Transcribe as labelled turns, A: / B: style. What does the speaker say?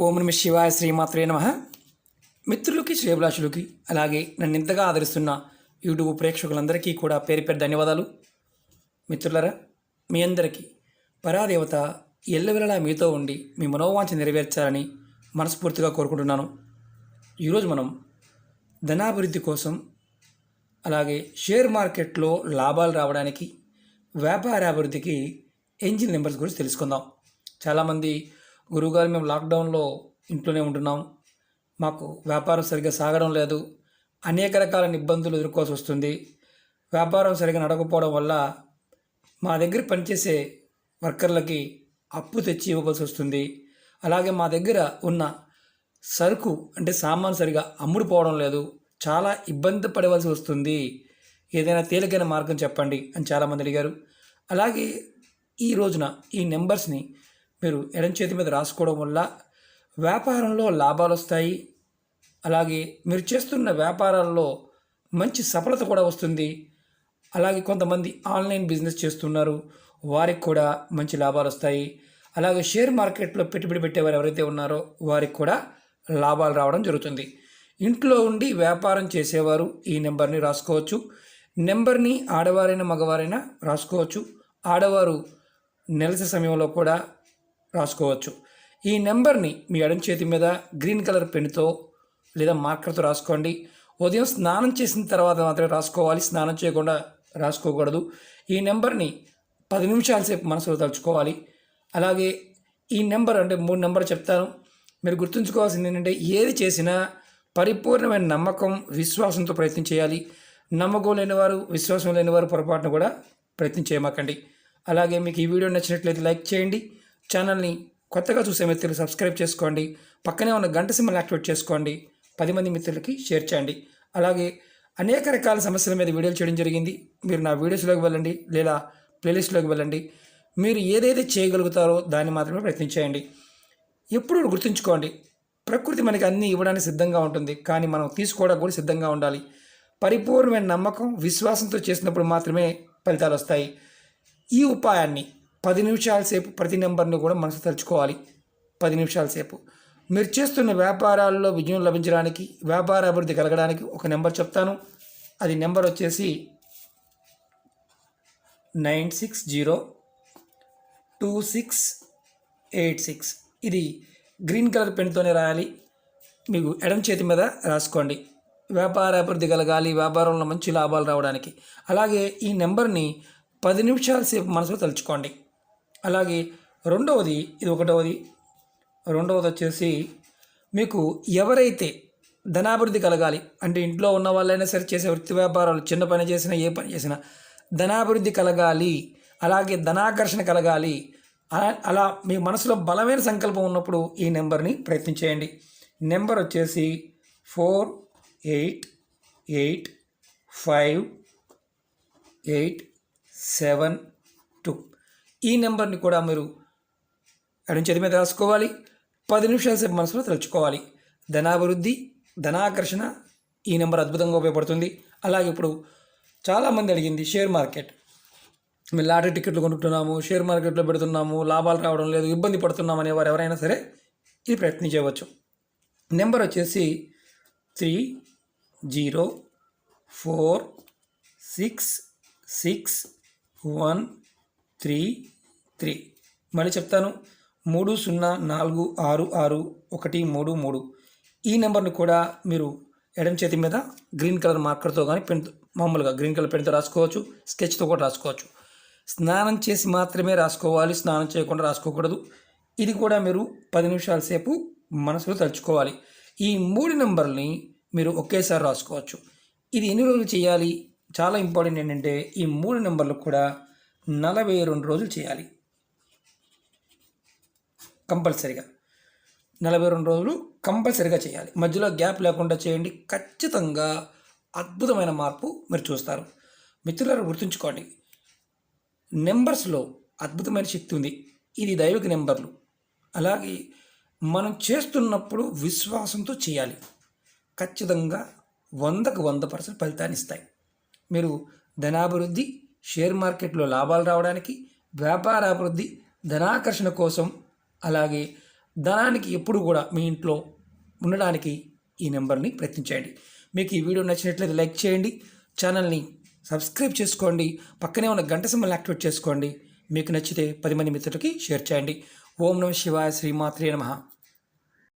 A: ఓం నమ శివాయ శ్రీమాత్రే నమ. మిత్రులకి శ్రేభిలాషులకి అలాగే నన్ను ఇంతగా ఆదరిస్తున్న యూట్యూబ్ ప్రేక్షకులందరికీ కూడా పేరు పేరు ధన్యవాదాలు. మిత్రులరా మీ అందరికీ పరాదేవత ఎల్లవెల్లలా మీతో ఉండి మీ మనోవాంఛ నెరవేర్చాలని మనస్ఫూర్తిగా కోరుకుంటున్నాను. ఈరోజు మనం ధనాభివృద్ధి కోసం అలాగే షేర్ మార్కెట్లో లాభాలు రావడానికి వ్యాపార అభివృద్ధికి ఎంజిన్ నెంబర్స్ గురించి తెలుసుకుందాం. చాలామంది గురువుగారు మేము లాక్డౌన్లో ఇంట్లోనే ఉంటున్నాం. మాకు వ్యాపారం సరిగ్గా సాగడం లేదు. అనేక రకాల ఇబ్బందులు ఎదుర్కోవాల్సి వస్తుంది. వ్యాపారం సరిగ్గా నడకపోవడం వల్ల మా దగ్గర పనిచేసే వర్కర్లకి అప్పు తెచ్చి ఇవ్వవలసి వస్తుంది. అలాగే మా దగ్గర ఉన్న సరుకు అంటే సామాన్ సరిగా అమ్ముడుపోవడం లేదు. చాలా ఇబ్బంది పడవలసి వస్తుంది. ఏదైనా తేలికైన మార్గం చెప్పండి అని చాలామంది అడిగారు. అలాగే ఈ రోజున ఈ నెంబర్స్ని మీరు ఎడం చేతి మీద రాసుకోవడం వల్ల వ్యాపారంలో లాభాలు వస్తాయి. అలాగే మీరు చేస్తున్న వ్యాపారాల్లో మంచి సఫలత కూడా వస్తుంది. అలాగే కొంతమంది ఆన్లైన్ బిజినెస్ చేస్తున్నారు. వారికి కూడా మంచి లాభాలు వస్తాయి. అలాగే షేర్ మార్కెట్లో పెట్టుబడి పెట్టేవారు ఎవరైతే ఉన్నారో వారికి కూడా లాభాలు రావడం జరుగుతుంది. ఇంట్లో ఉండి వ్యాపారం చేసేవారు ఈ నెంబర్ని రాసుకోవచ్చు. నెంబర్ని ఆడవారైనా మగవారైనా రాసుకోవచ్చు. ఆడవారు నెలస సమయంలో కూడా రాసుకోవచ్చు. ఈ నెంబర్ని మీ ఎడం చేతి మీద గ్రీన్ కలర్ పెన్తో లేదా మార్కర్తో రాసుకోండి. ఉదయం స్నానం చేసిన తర్వాత మాత్రమే రాసుకోవాలి. స్నానం చేయకుండా రాసుకోకూడదు. ఈ నెంబర్ని పది నిమిషాల సేపు మనసులో తలుచుకోవాలి. అలాగే ఈ నెంబర్ అంటే మూడు నెంబర్ చెప్తాను. మీరు గుర్తుంచుకోవాల్సింది ఏంటంటే ఏది చేసినా పరిపూర్ణమైన నమ్మకం విశ్వాసంతో ప్రయత్నం చేయాలి. నమ్మకం లేనివారు విశ్వాసం లేనివారు పొరపాటును కూడా ప్రయత్నం చేయమాకండి. అలాగే మీకు ఈ వీడియో నచ్చినట్లయితే లైక్ చేయండి. ఛానల్ని కొత్తగా చూసే మిత్రులు సబ్స్క్రైబ్ చేసుకోండి. పక్కనే ఉన్న గంట సింబల్ యాక్టివేట్ చేసుకోండి. పది మంది మిత్రులకి షేర్ చేయండి. అలాగే అనేక రకాల సమస్యల మీద వీడియోలు చేయడం జరిగింది. మీరు నా వీడియోస్లోకి వెళ్ళండి లేదా ప్లేలిస్ట్లోకి వెళ్ళండి. మీరు ఏదైతే చేయగలుగుతారో దాన్ని మాత్రమే ప్రయత్నించేయండి ఎప్పుడు గుర్తుంచుకోండి. ప్రకృతి మనకి అన్నీ ఇవ్వడానికి సిద్ధంగా ఉంటుంది. కానీ మనం తీసుకోవడానికి కూడా సిద్ధంగా ఉండాలి. పరిపూర్ణమైన నమ్మకం విశ్వాసంతో చేసినప్పుడు మాత్రమే ఫలితాలు వస్తాయి. ఈ ఉపాయాన్ని పది నిమిషాల సేపు ప్రతి నెంబర్ని కూడా మనసు తలుచుకోవాలి. పది నిమిషాల సేపు. మీరు చేస్తున్న వ్యాపారాల్లో విజయం లభించడానికి వ్యాపార అభివృద్ధి కలగడానికి ఒక నెంబర్ చెప్తాను. అది నెంబర్ వచ్చేసి nine six zero two six eight six. ఇది గ్రీన్ కలర్ పెన్తోనే రాయాలి. మీకు ఎడం చేతి మీద రాసుకోండి. వ్యాపార అభివృద్ధి కలగాలి వ్యాపారంలో మంచి లాభాలు రావడానికి. అలాగే ఈ నెంబర్ని పది నిమిషాల సేపు మనసులో తలుచుకోండి. అలాగే రెండవది ఇది ఒకటవది. రెండవది వచ్చేసి మీకు ఎవరైతే ధనాభివృద్ధి కలగాలి అంటే ఇంట్లో ఉన్న వాళ్ళైనా సరే చేసే వృత్తి వ్యాపారాలు చిన్న పని చేసినా ఏ పని చేసినా ధనాభివృద్ధి కలగాలి అలాగే ధనాకర్షణ కలగాలి అలా అలా మీ మనసులో బలమైన సంకల్పం ఉన్నప్పుడు ఈ నెంబర్ని ప్రయత్నించేయండి నెంబర్ వచ్చేసి four eight eight five eight seven two. ఈ నెంబర్ని కూడా మీరు ఎడం చేతి మీద రాసుకోవాలి. పది నిమిషాల సేపు మనసులో తలుచుకోవాలి. ధనాభివృద్ధి ధనాకర్షణ ఈ నెంబర్ అద్భుతంగా ఉపయోగపడుతుంది. అలాగే ఇప్పుడు చాలామంది అడిగింది షేర్ మార్కెట్. మేము లాటరీ టికెట్లు కొనుక్కుంటున్నాము షేర్ మార్కెట్లో పెడుతున్నాము లాభాలు రావడం లేదు ఇబ్బంది పడుతున్నాం అనేవారు ఎవరైనా సరే ఇది ప్రయత్నించవచ్చు. నెంబర్ వచ్చేసి three zero four six six one three three. మళ్ళీ చెప్తాను. మూడు సున్నా నాలుగు ఆరు ఆరు ఒకటి మూడు మూడు. ఈ నెంబర్ను కూడా మీరు ఎడం చేతి మీద గ్రీన్ కలర్ మార్కర్తో కానీ పెన్ మామూలుగా గ్రీన్ కలర్ పెన్తో రాసుకోవచ్చు స్కెచ్తో కూడా రాసుకోవచ్చు. స్నానం చేసి మాత్రమే రాసుకోవాలి స్నానం చేయకుండా రాసుకోకూడదు. ఇది కూడా మీరు పది నిమిషాల సేపు మనసులో తలుచుకోవాలి. ఈ మూడు నెంబర్ని మీరు ఒకేసారి రాసుకోవచ్చు. ఇది ఎన్ని రోజులు చేయాలి? చాలా ఇంపార్టెంట్ ఏంటంటే ఈ మూడు నెంబర్లు కూడా నలభై రెండు రోజులు చేయాలి. కంపల్సరిగా. నలభై రెండు రోజులు కంపల్సరిగా చేయాలి. మధ్యలో గ్యాప్ లేకుండా చేయండి. ఖచ్చితంగా అద్భుతమైన మార్పు మీరు చూస్తారు. మిత్రులారా గుర్తుంచుకోండి. నెంబర్స్లో అద్భుతమైన శక్తి ఉంది. ఇది దైవిక నెంబర్లు. అలాగే మనం చేస్తున్నప్పుడు విశ్వాసంతో చేయాలి. ఖచ్చితంగా వందకు వంద పర్సెంట్ ఫలితాన్ని ఇస్తాయి. మీరు ధనాభివృద్ధి షేర్ మార్కెట్లో లాభాలు రావడానికి వ్యాపార అభివృద్ధి ధనాకర్షణ కోసం అలాగే ధనానికి ఎప్పుడు కూడా మీ ఇంట్లో ఉండడానికి ఈ నెంబర్ని ప్రయత్నించండి. మీకు ఈ వీడియో నచ్చినట్లయితే లైక్ చేయండి ఛానల్ని సబ్స్క్రైబ్ చేసుకోండి పక్కనే ఉన్న గంట సింబల్ యాక్టివేట్ చేసుకోండి. మీకు నచ్చితే పది మంది మిత్రులకి షేర్ చేయండి. ఓం నమ శివాయ శ్రీమాత్రే నమ.